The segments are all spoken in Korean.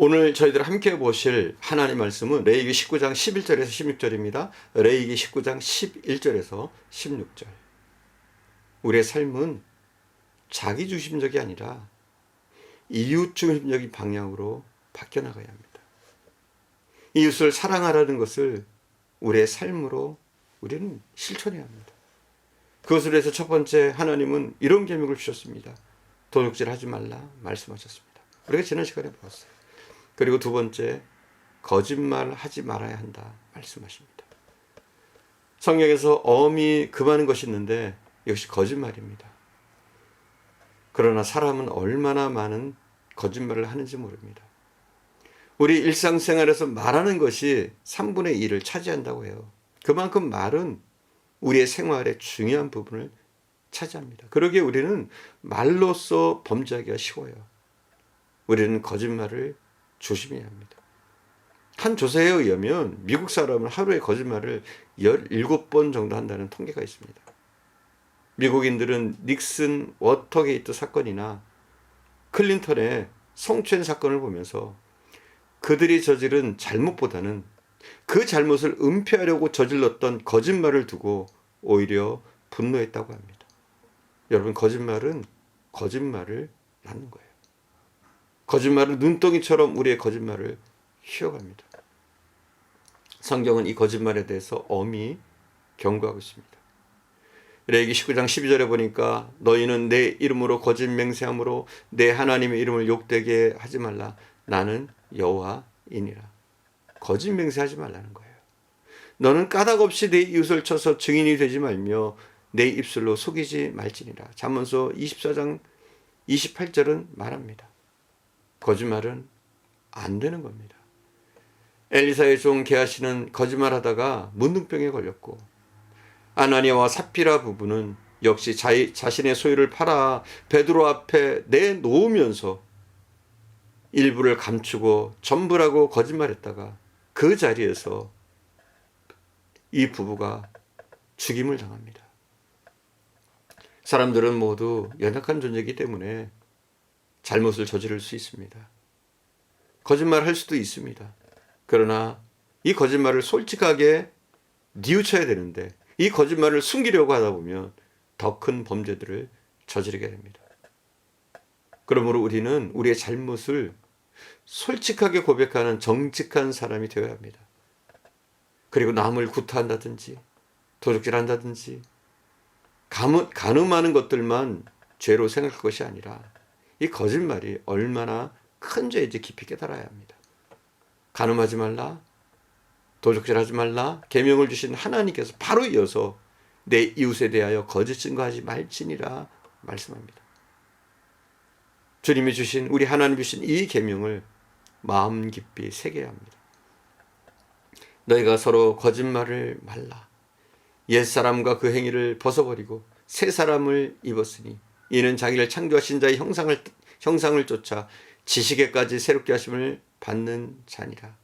오늘 저희들 함께 보실 하나님 말씀은 레이기 19장 11절에서 16절입니다. 레이기 19장 11절에서 16절. 우리의 삶은 자기 중심적이 아니라 이웃 중심적인 방향으로 바뀌어 나가야 합니다. 이웃을 사랑하라는 것을 우리의 삶으로 우리는 실천해야 합니다. 그것을 위해서 첫 번째 하나님은 이런 계명을 주셨습니다. 도둑질 하지 말라 말씀하셨습니다. 우리가 지난 시간에 보았어요. 그리고 두 번째 거짓말 하지 말아야 한다 말씀하십니다. 성경에서 엄히 금하는 것이 있는데 이것이 거짓말입니다. 그러나 사람은 얼마나 많은 거짓말을 하는지 모릅니다. 우리 일상생활에서 말하는 것이 3분의 1을 차지한다고 해요. 그만큼 말은 우리의 생활의 중요한 부분을 차지합니다. 그러기에 우리는 말로써 범죄하기가 쉬워요. 우리는 거짓말을 조심해야 합니다. 한 조사에 의하면 미국 사람은 하루에 거짓말을 17번 정도 한다는 통계가 있습니다. 미국인들은 닉슨 워터게이트 사건이나 클린턴의 성추행 사건을 보면서 그들이 저지른 잘못보다는 그 잘못을 은폐하려고 저질렀던 거짓말을 두고 오히려 분노했다고 합니다. 여러분, 거짓말은 거짓말을 낳는 거예요. 거짓말은 눈덩이처럼 우리의 거짓말을 휘어갑니다. 성경은 이 거짓말에 대해서 엄히 경고하고 있습니다. 레기 19장 12절에 보니까 너희는 내 이름으로 거짓 맹세함으로 내 하나님의 이름을 욕되게 하지 말라. 나는 여호와이니라. 거짓 맹세하지 말라는 거예요. 너는 까닭 없이 내 이웃을 쳐서 증인이 되지 말며 내 입술로 속이지 말지니라. 잠언서 24장 28절은 말합니다. 거짓말은 안 되는 겁니다. 엘리사의 종 게하시는 거짓말하다가 문둥병에 걸렸고 아나니아와 사피라 부부는 역시 자, 자신의 소유를 팔아 베드로 앞에 내놓으면서 일부를 감추고 전부라고 거짓말했다가 그 자리에서 이 부부가 죽임을 당합니다. 사람들은 모두 연약한 존재이기 때문에 잘못을 저지를 수 있습니다. 거짓말 할 수도 있습니다. 그러나 이 거짓말을 솔직하게 뉘우쳐야 되는데 이 거짓말을 숨기려고 하다 보면 더 큰 범죄들을 저지르게 됩니다. 그러므로 우리는 우리의 잘못을 솔직하게 고백하는 정직한 사람이 되어야 합니다. 그리고 남을 구타한다든지 도둑질한다든지 가늠하는 것들만 죄로 생각할 것이 아니라 이 거짓말이 얼마나 큰 죄인지 깊이 깨달아야 합니다. 가늠하지 말라, 도적질하지 말라, 계명을 주신 하나님께서 바로 이어서 내 이웃에 대하여 거짓 증거하지 말지니라 말씀합니다. 주님이 주신 우리 하나님 주신 이 계명을 마음 깊이 새겨야 합니다. 너희가 서로 거짓말을 말라. 옛 사람과 그 행위를 벗어버리고 새 사람을 입었으니 이는 자기를 창조하신 자의 형상을 형상을 쫓아 지식에까지 새롭게 하심을 받는 자니라.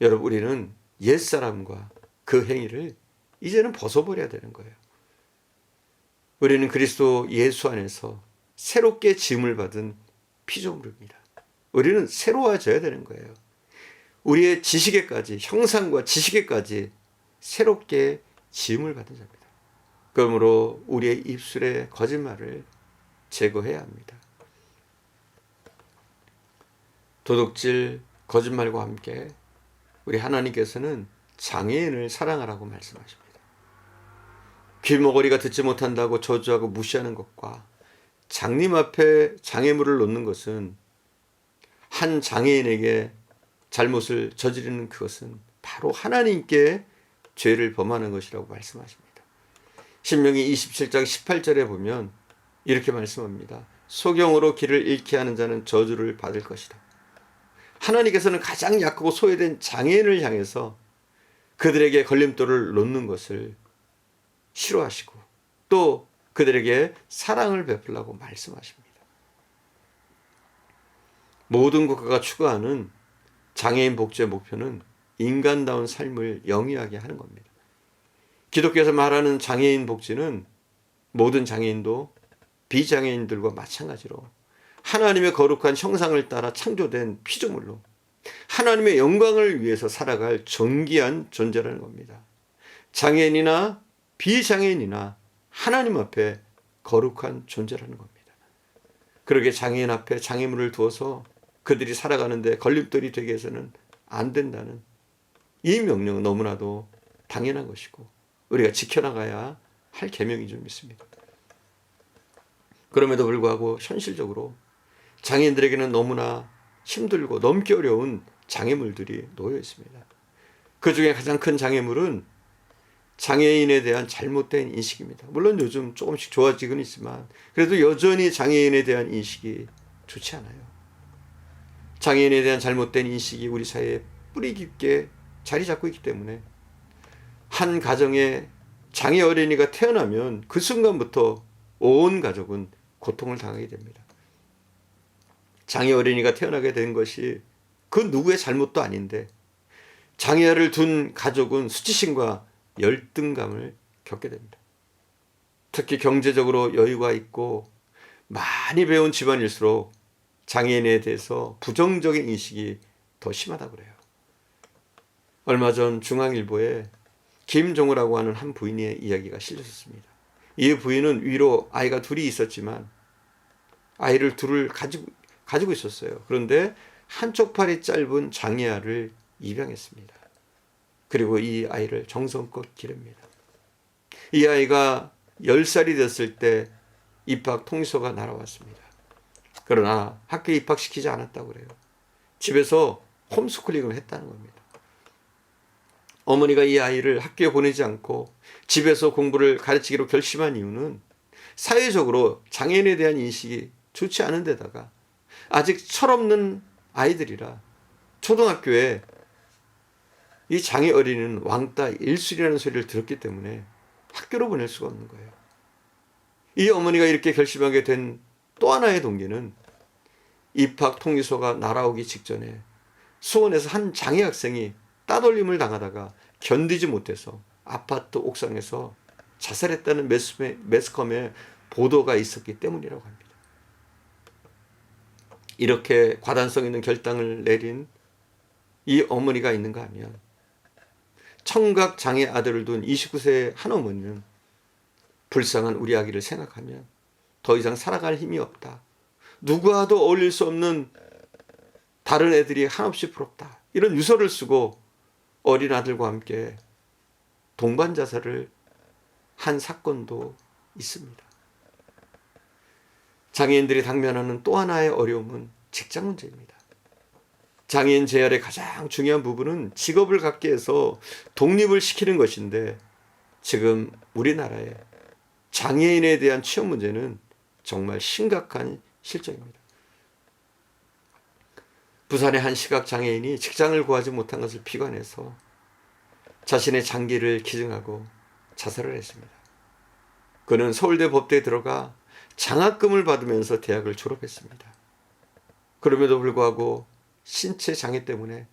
여러분 우리는 옛 사람과 그 행위를 이제는 벗어버려야 되는 거예요. 우리는 그리스도 예수 안에서 새롭게 짐을 받은 피조물입니다. 우리는 새로워져야 되는 거예요. 우리의 지식에까지 형상과 지식에까지 새롭게 짐을 받은 자입니다. 그러므로 우리의 입술의 거짓말을 제거해야 합니다. 도둑질, 거짓말과 함께 우리 하나님께서는 장애인을 사랑하라고 말씀하십니다. 귀머거리가 듣지 못한다고 저주하고 무시하는 것과 장님 앞에 장애물을 놓는 것은 한 장애인에게 잘못을 저지르는 그것은 바로 하나님께 죄를 범하는 것이라고 말씀하십니다. 신명기 27장 18절에 보면 이렇게 말씀합니다. 소경으로 길을 잃게 하는 자는 저주를 받을 것이다. 하나님께서는 가장 약하고 소외된 장애인을 향해서 그들에게 걸림돌을 놓는 것을 싫어하시고 또 그들에게 사랑을 베풀라고 말씀하십니다. 모든 국가가 추구하는 장애인 복지의 목표는 인간다운 삶을 영위하게 하는 겁니다. 기독교에서 말하는 장애인 복지는 모든 장애인도 비장애인들과 마찬가지로 하나님의 거룩한 형상을 따라 창조된 피조물로 하나님의 영광을 위해서 살아갈 존귀한 존재라는 겁니다. 장애인이나 비장애인이나 하나님 앞에 거룩한 존재라는 겁니다. 그러게 장애인 앞에 장애물을 두어서 그들이 살아가는데 걸림돌이 되게 해서는 안 된다는 이 명령은 너무나도 당연한 것이고 우리가 지켜나가야 할 계명인 줄 믿습니다. 그럼에도 불구하고 현실적으로 장애인들에게는 너무나 힘들고 넘기 어려운 장애물들이 놓여 있습니다. 그 중에 가장 큰 장애물은 장애인에 대한 잘못된 인식입니다. 물론 요즘 조금씩 좋아지긴 있지만 그래도 여전히 장애인에 대한 인식이 좋지 않아요. 장애인에 대한 잘못된 인식이 우리 사회에 뿌리 깊게 자리 잡고 있기 때문에 한 가정에 장애 어린이가 태어나면 그 순간부터 온 가족은 고통을 당하게 됩니다. 장애 어린이가 태어나게 된 것이 그 누구의 잘못도 아닌데 장애를 둔 가족은 수치심과 열등감을 겪게 됩니다. 특히 경제적으로 여유가 있고 많이 배운 집안일수록 장애인에 대해서 부정적인 인식이 더 심하다고 그래요. 얼마 전 중앙일보에 김종우라고 하는 한 부인의 이야기가 실렸습니다. 이 부인은 위로 아이가 둘이 있었지만 아이를 둘을 가지고 가지고 있었어요. 그런데 한쪽 팔이 짧은 장애아를 입양했습니다. 그리고 이 아이를 정성껏 기릅니다. 이 아이가 10살이 됐을 때 입학 통지서가 날아왔습니다. 그러나 학교에 입학시키지 않았다고 그래요. 집에서 홈스쿨링을 했다는 겁니다. 어머니가 이 아이를 학교에 보내지 않고 집에서 공부를 가르치기로 결심한 이유는 사회적으로 장애인에 대한 인식이 좋지 않은 데다가 아직 철없는 아이들이라 초등학교에 이 장애 어린이는 왕따 일술이라는 소리를 들었기 때문에 학교로 보낼 수가 없는 거예요. 이 어머니가 이렇게 결심하게 된 또 하나의 동기는 입학 통지서가 날아오기 직전에 수원에서 한 장애 학생이 따돌림을 당하다가 견디지 못해서 아파트 옥상에서 자살했다는 매스컴에 보도가 있었기 때문이라고 합니다. 이렇게 과단성 있는 결단을 내린 이 어머니가 있는가 하면 청각 장애 아들을 둔 29세의 한 어머니는 불쌍한 우리 아기를 생각하면 더 이상 살아갈 힘이 없다. 누구와도 어울릴 수 없는 다른 애들이 한없이 부럽다. 이런 유서를 쓰고 어린 아들과 함께 동반 자살을 한 사건도 있습니다. 장애인들이 당면하는 또 하나의 어려움은 직장 문제입니다. 장애인 재활의 가장 중요한 부분은 직업을 갖게 해서 독립을 시키는 것인데 지금 우리나라의 장애인에 대한 취업 문제는 정말 심각한 실정입니다. 부산의 한 시각 장애인이 직장을 구하지 못한 것을 피관해서 자신의 장기를 기증하고 자살을 했습니다. 그는 서울대 법대에 들어가 장학금을 받으면서 대학을 졸업했습니다. 그럼에도 불구하고 신체 장애 때문에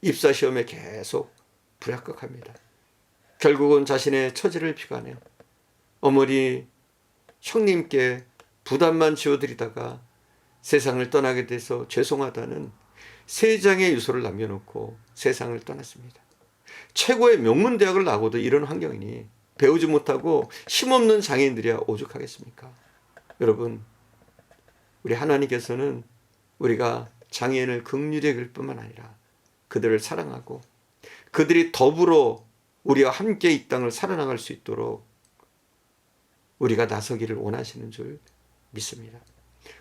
입사 시험에 계속 불합격합니다. 결국은 자신의 처지를 피관해 어머니 형님께 부담만 지어드리다가 세상을 떠나게 돼서 죄송하다는 세 장의 유서를 남겨놓고 세상을 떠났습니다. 최고의 명문 대학을 나고도 이런 환경이니 배우지 못하고 힘없는 장애인들이야 오죽하겠습니까? 여러분, 우리 하나님께서는 우리가 장애인을 극률히 여길 뿐만 아니라 그들을 사랑하고 그들이 더불어 우리와 함께 이 땅을 살아나갈 수 있도록 우리가 나서기를 원하시는 줄 믿습니다.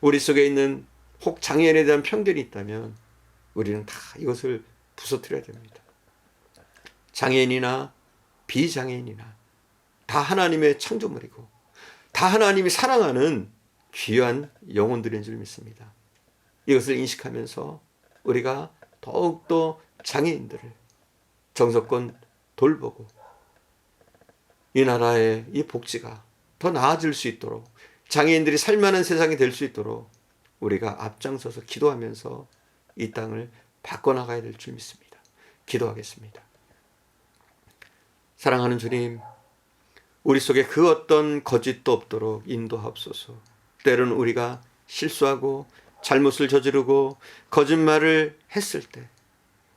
우리 속에 있는 혹 장애인에 대한 편견이 있다면 우리는 다 이것을 부서뜨려야 됩니다. 장애인이나 비장애인이나 다 하나님의 창조물이고 다 하나님이 사랑하는 귀한 영혼들인 줄 믿습니다. 이것을 인식하면서 우리가 더욱더 장애인들을 정석권 돌보고 이 나라의 이 복지가 더 나아질 수 있도록 장애인들이 살만한 세상이 될 수 있도록 우리가 앞장서서 기도하면서 이 땅을 바꿔나가야 될 줄 믿습니다. 기도하겠습니다. 사랑하는 주님, 우리 속에 그 어떤 거짓도 없도록 인도하옵소서. 때로는 우리가 실수하고 잘못을 저지르고 거짓말을 했을 때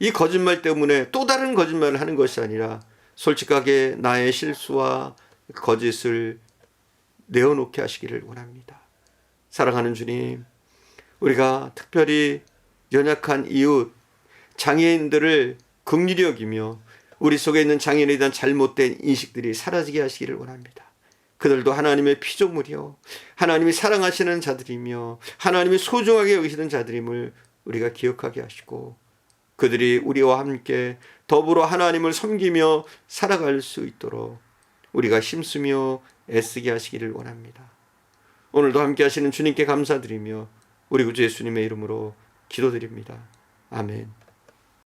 이 거짓말 때문에 또 다른 거짓말을 하는 것이 아니라 솔직하게 나의 실수와 거짓을 내어놓게 하시기를 원합니다. 사랑하는 주님, 우리가 특별히 연약한 이웃, 장애인들을 긍휼히 여기며 우리 속에 있는 장애인에 대한 잘못된 인식들이 사라지게 하시기를 원합니다. 그들도 하나님의 피조물이요. 하나님이 사랑하시는 자들이며 하나님이 소중하게 여기시는 자들임을 우리가 기억하게 하시고 그들이 우리와 함께 더불어 하나님을 섬기며 살아갈 수 있도록 우리가 힘쓰며 애쓰게 하시기를 원합니다. 오늘도 함께 하시는 주님께 감사드리며 우리 구주 예수님의 이름으로 기도드립니다. 아멘.